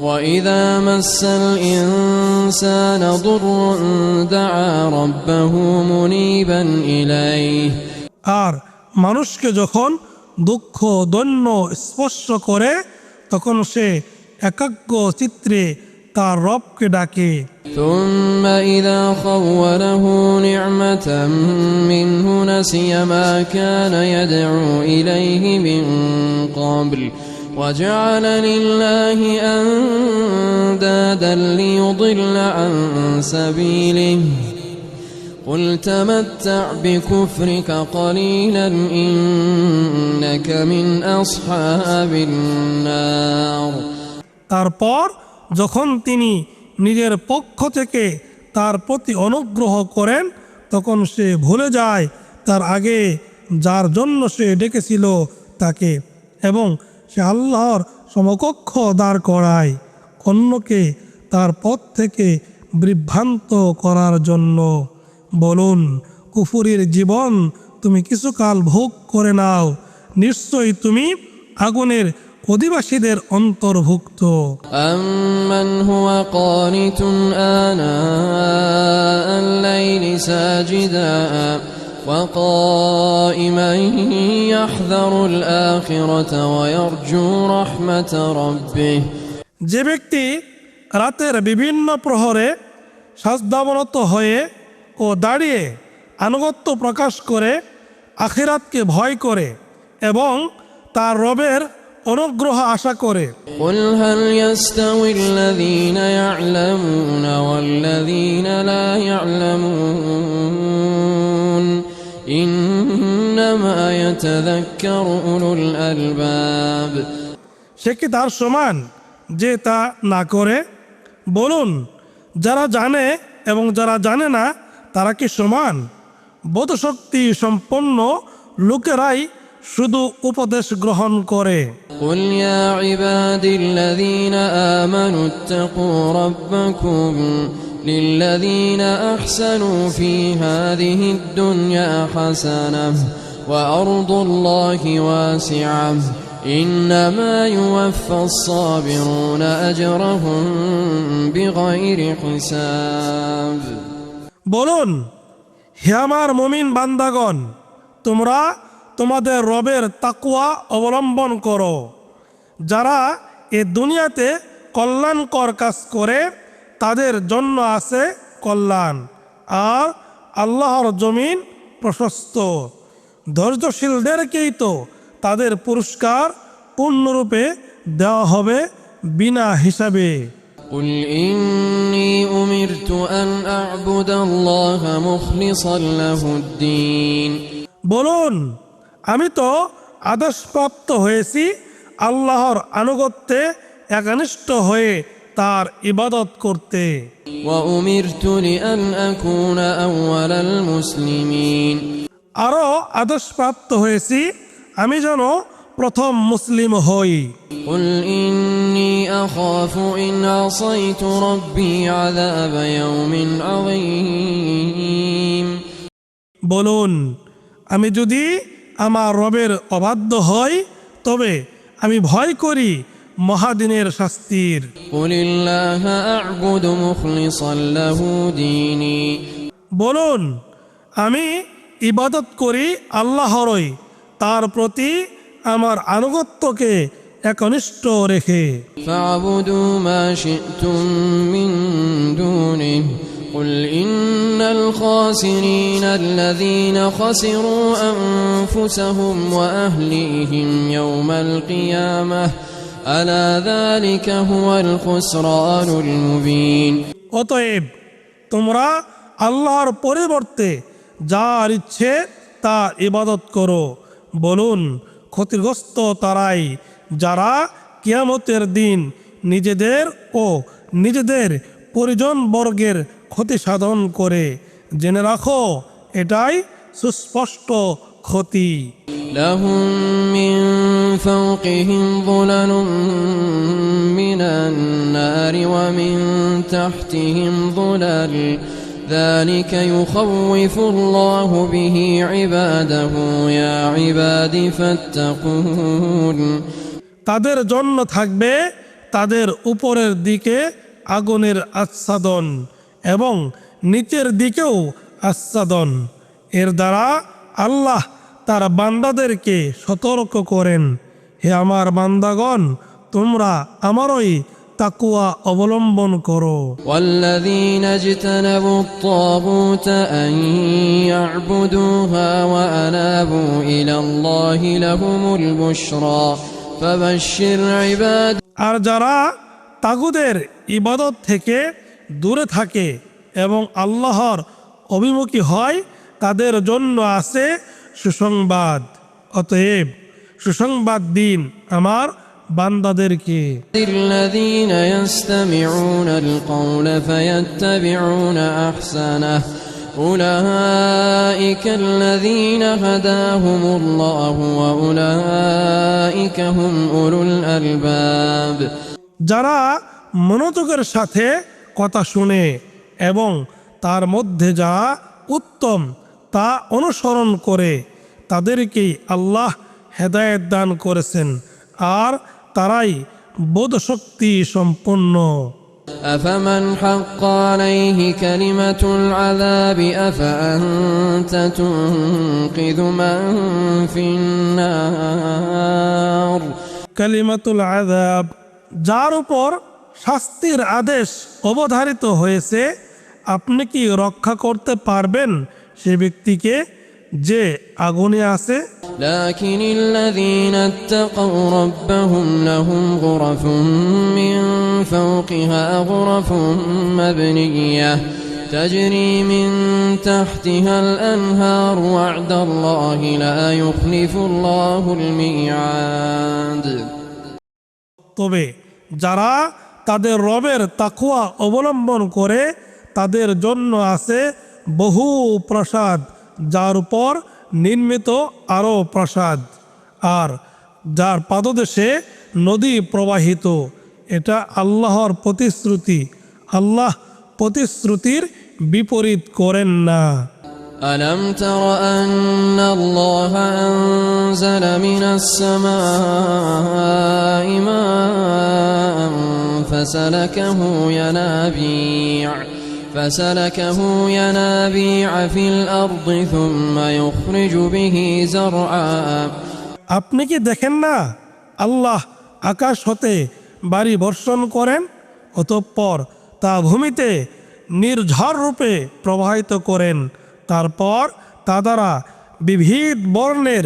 وإذا مس الإنسان ضر دعا ربه منيبا إليه আর মানুষকে যখন দুঃখ দৈন্য স্পর্শ করে তখন সে একাগ্র চিত্রে তার রবকে ডাকে ثم إذا خوله نعمة منه نسي ما كان يدعو إليه من قبل وجعل لله أندادا ليضل عن سبيله قل تمتع بكفرك قليلا إنك من أصحاب النار তারপর যখন তিনি নিজের পক্ষ থেকে তার প্রতি অনুগ্রহ করেন তখন সে ভুলে যায় তার আগে যার জন্য সে ডেকেছিল তাকে এবং সে আল্লাহর সমকক্ষ দাঁড় করায় অন্যকে তার পথ থেকে বিভ্রান্ত করার জন্য বলুন কুফুরির জীবন তুমি কিছুকাল ভোগ করে নাও নিশ্চয়ই তুমি আগুনের অধিবাসীদের অন্তর্ভুক্ত أمن هو قانت آناء الليل ساجدا وقائما يحذر الآخرة ويرجو رحمة ربه যে ব্যক্তি রাতের বিভিন্ন প্রহরে সাজদাবনত হয়ে ও দাঁড়িয়ে আনুগত্য প্রকাশ করে আখিরাতকে ভয় করে এবং তার রবের অনুগ্রহ আশা করে قل هل يستوي الذين يعلمون والذين لا يعلمون সে কি তার সমান যে তা না করে বলুন যারা জানে এবং যারা জানে না তারা কি সমান বোধশক্তি সম্পন্ন লোকেরাই শুধু উপদেশ গ্রহণ করে قل يا عبادي الذين آمنوا اتقوا ربكم للذين أحسنوا في هذه الدنيا حسنة وأرض الله واسعة إنما يوفى الصابرون أجرهم بغير حساب বলুন হে আমার মমিন বান্দাগণ তোমরা তোমাদের রবের তাকুয়া অবলম্বন করো যারা এ দুনিয়াতে কল্যাণকর কাজ করে তাদের জন্য আছে কল্যাণ আর আল্লাহর জমিন প্রশস্ত ধৈর্যশীলদেরকেই তো তাদের পুরস্কার পূর্ণরূপে দেওয়া হবে বিনা হিসাবে قل إني أمرت أن أعبد الله مخلصا له الدين বলুন আমি তো আদেশপ্রাপ্ত হয়েছি আল্লাহর আনুগত্যে একনিষ্ঠ হয়ে তার ইবাদত করতে। আরও আদেশ প্রাপ্ত হয়েছি আমি যেন প্রথম মুসলিম হই। বলুন আমি যদি আমার রবের অবাধ্য হই তবে আমি ভয় করি মহাদিনের শাস্তির قل الله أعبد مخلصا له ديني বলুন আমি ইবাদত করি আল্লাহরই তার প্রতি আমার আনুগত্যকে একনিষ্ঠ রেখে فاعبدوا ما شئتم من دونه قل إن الخاسرين الذين خسروا أنفسهم وأهليهم يوم القيامة ألا ذلك هو الخسران المبين অতএব তোমরা আল্লাহর পরিবর্তে যার ইচ্ছে তা ইবাদত করো বলুন ক্ষতিগ্রস্ত তারাই যারা কিয়ামতের দিন নিজেদের ও নিজেদের পরিজন বর্গের ক্ষতি সাধন করে জেনে রাখো এটাই সুস্পষ্ট ক্ষতি لهم من فوقهم ظلل من النار ومن تحتهم ظلل ذلك يخوف الله به عباده يا عباد فاتقون তাদের জন্য থাকবে তাদের উপরের দিকে আগুনের আচ্ছাদন এবং নিচের দিকেও আচ্ছাদন এর দ্বারা আল্লাহ তার বান্দাদেরকে সতর্ক করেন হে আমার বান্দাগণ তোমরা আমারই তাকুয়া অবলম্বন করো والذين اجتنبوا الطاغوت أن يعبدوها وأنابوا إلى الله لهم البشرى فبشر عباد আর যারা তাগুদের ইবাদত থেকে দূরে থাকে এবং আল্লাহর অভিমুখী হয় তাদের জন্য আছে সুসংবাদ অতএব সুসংবাদ দিন আমার বান্দাদেরকে الذين يستمعون القول فيتبعون أحسنه أولئك الذين هداهم الله وأولئك هم أولو الألباب যারা মনোযোগের সাথে কথা শুনে এবং তার মধ্যে যা উত্তম তা অনুসরণ করে তাদেরকেই আল্লাহ হেদায়েত দান করেছেন আর তারাই বোধশক্তি সম্পন্ন أفمن حق عليه كلمة العذاب أفأنت تنقذ من في النار কালিমাতুল আযাব যার উপর শাস্তির আদেশ অবধারিত হয়েছে আপনি কি রক্ষা করতে পারবেন সে ব্যক্তিকে যে আগুনে আছে لكن الذين اتقوا ربهم لهم غرف من فوقها غرف مبنية تجري من تحتها الأنهار وعد الله لا يخلف الله الميعاد তবে যারা তাদের রবের তাকুয়া অবলম্বন করে তাদের জন্য আছে বহু প্রসাদ যার উপর নির্মিত আরও প্রসাদ আর যার পাদদেশে নদী প্রবাহিত এটা আল্লাহর প্রতিশ্রুতি আল্লাহ প্রতিশ্রুতির বিপরীত করেন না ألم تر أن الله أنزل من السماء ماء فسلكه ينابيع فسلكه ينابيع في الأرض ثم يخرج به زرعا আপনি কি দেখেন না আল্লাহ আকাশ হতে বাড়ি বর্ষণ করেন অতঃপর তা ভূমিতে নির্ঝর রূপে প্রবাহিত করেন তারপর তা দ্বারা বিবিধ বর্ণের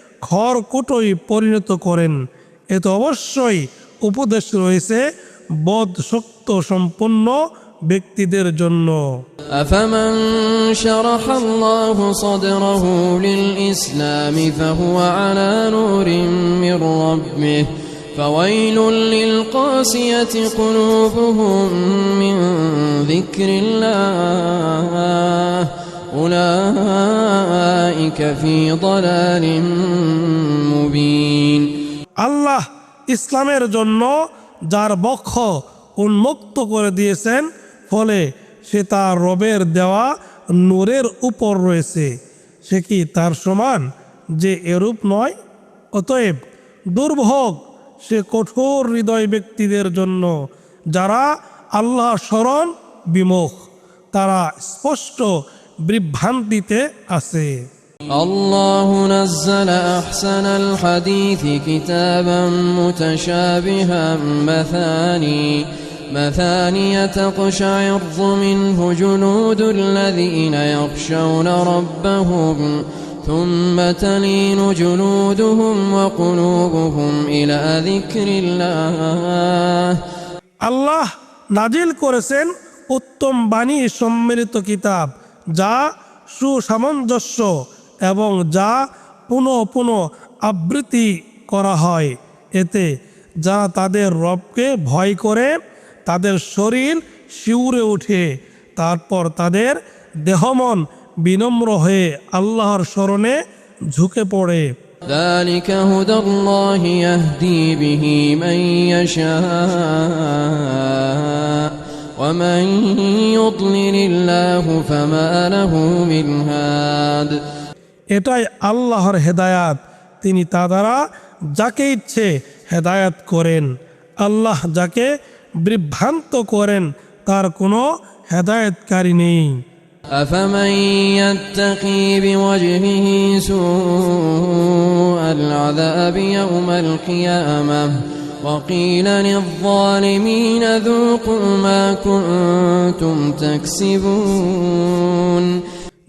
খড়কুটোই পরিণত করেন এতে অবশ্যই উপদেশ রয়েছে বদশক্ত সম্পন্ন ব্যক্তিদের জন্য أفمن شرح الله صدره للإسلام فهو على نور من ربه فويل للقاسية قلوبهم من ذكر الله أولئك في ضلال مبين আল্লাহ ইসলামের জন্য যার বক্ষ উন্মুক্ত করে দিয়েছেন ফলে সে তার রবের দেওয়া নূরের উপর রয়েছে সে কি তার সমান যে এরূপ নয় অতএব দুর্ভোগ সে কঠোর হৃদয় ব্যক্তিদের জন্য যারা আল্লাহ স্মরণ বিমুখ তারা স্পষ্ট বিভ্রান্তিতে আছে الله نزل أحسن الحديث كتابا متشابها مثاني مثانية تقشعر منه جنود الذين يخشون ربهم ثم تلين جلودهم وقلوبهم إلى ذكر الله আল্লাহ নাজিল করেছেন উত্তম বাণী সম্মিলিত কিতাব যা সুসামঞ্জস্য এবং যা পুনঃ পুনঃ আবৃত্তি করা হয় এতে যারা তাদের রবকে ভয় করে তাদের শরীর শিউরে ওঠে তারপর তাদের দেহমন বিনম্র হয়ে আল্লাহর স্মরণে ঝুঁকে পড়ে ذلك هدى الله يهدي به من يشاء ومن يضلل الله فما له من هاد এটাই আল্লাহর হেদায়াত তিনি তা দ্বারা যাকে ইচ্ছে হেদায়াত করেন আল্লাহ যাকে বিভ্রান্ত করেন তার কোনো হেদায়েতকারী নেই أفمن يتقي بوجهه سوء العذاب يوم القيامة وقيل للظالمين ذوقوا ما كنتم تكسبون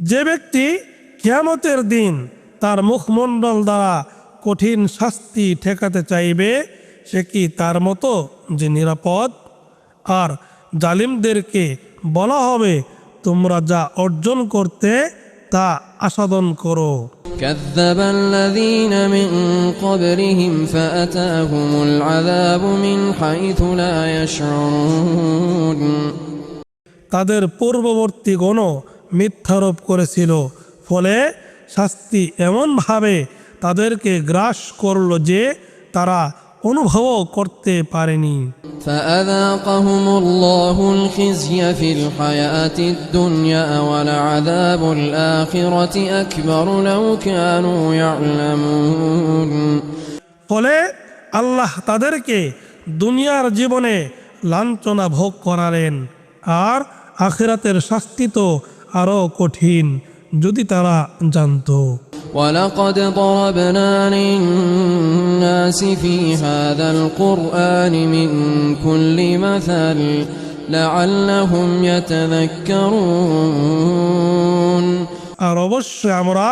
যে ব্যক্তি কিয়ামতের দিন তার মুখমণ্ডল দ্বারা কঠিন শাস্তি ঠেকাতে চাইবে সে কি তার মতো যে নিরাপদ আর জালিমদেরকে বলা হবে তোমরা যা অর্জন করতে তা আস্বাদন করো كذب الذين من قبلهم فأتاهم العذاب من حيث لا يشعرون তাদের পূর্ববর্তীগণও মিথ্যারোপ করেছিল ফলে শাস্তি এমনভাবে তাদেরকে গ্রাস করল যে তারা অনুভবও করতে পারেনি فأذاقهم الله الخزي في الحياة الدنيا ولعذاب الآخرة أكبر لو كانوا يعلمون ফলে আল্লাহ তাদেরকে দুনিয়ার জীবনে লাঞ্ছনা ভোগ করালেন আর আখিরাতের শাস্তি তো আরও কঠিন যদি তারা জানতো ولقد ضربنا للناس في هذا القرآن من كل مثل لعلهم يتذكرون আর অবশ্যই আমরা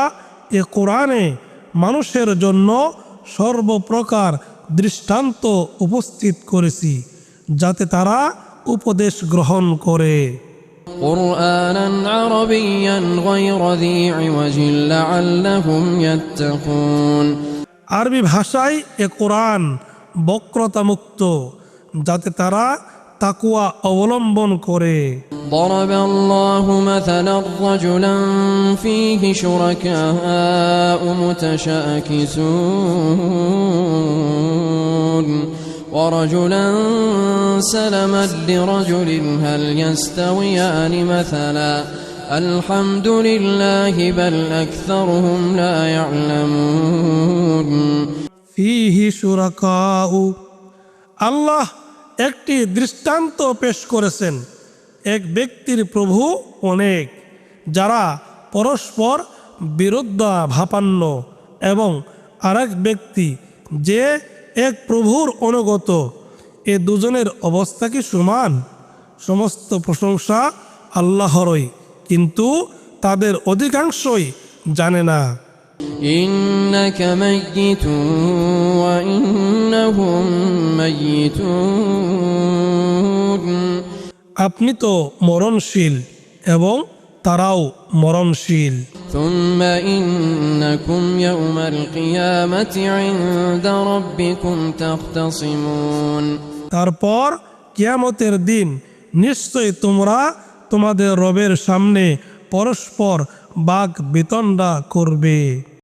এ কোরআনে মানুষের জন্য সর্বপ্রকার দৃষ্টান্ত উপস্থিত করেছি যাতে তারা উপদেশ গ্রহণ করে قرآنا عربيا غير ذي عوج لعلهم يتقون আরবি ভাষায় এ কোরআন বক্রতা মুক্ত যাতে তারা তাকুয়া অবলম্বন করে ضرب الله مثلا رجلا فيه شركاء متشاكسون ورجلا سلما لرجل هل يستويان مثلا الحمد لله بل أكثرهم لا يعلمون ফিহি সুরাকাউ আল্লাহ একটি দৃষ্টান্ত পেশ করেছেন এক ব্যক্তির প্রভু অনেক যারা পরস্পর বিরুদ্ধাভাপান্ন এবং আরেক ব্যক্তি যে এক প্রভুর অনুগত এ দুজনের অবস্থা কি সমান সমস্ত প্রশংসা আল্লাহরই কিন্তু তাদের অধিকাংশই জানে না إنك ميت وإنهم ميتون আপনি তো মরণশীল এবং তারাও মরণশীল ثم إنكم يوم القيامة عند ربكم تختصمون তারপর কিয়ামতের দিন নিশ্চয় তোমরা তোমাদের রবের সামনে পরস্পর বাঘ বিতণ্ডা করবে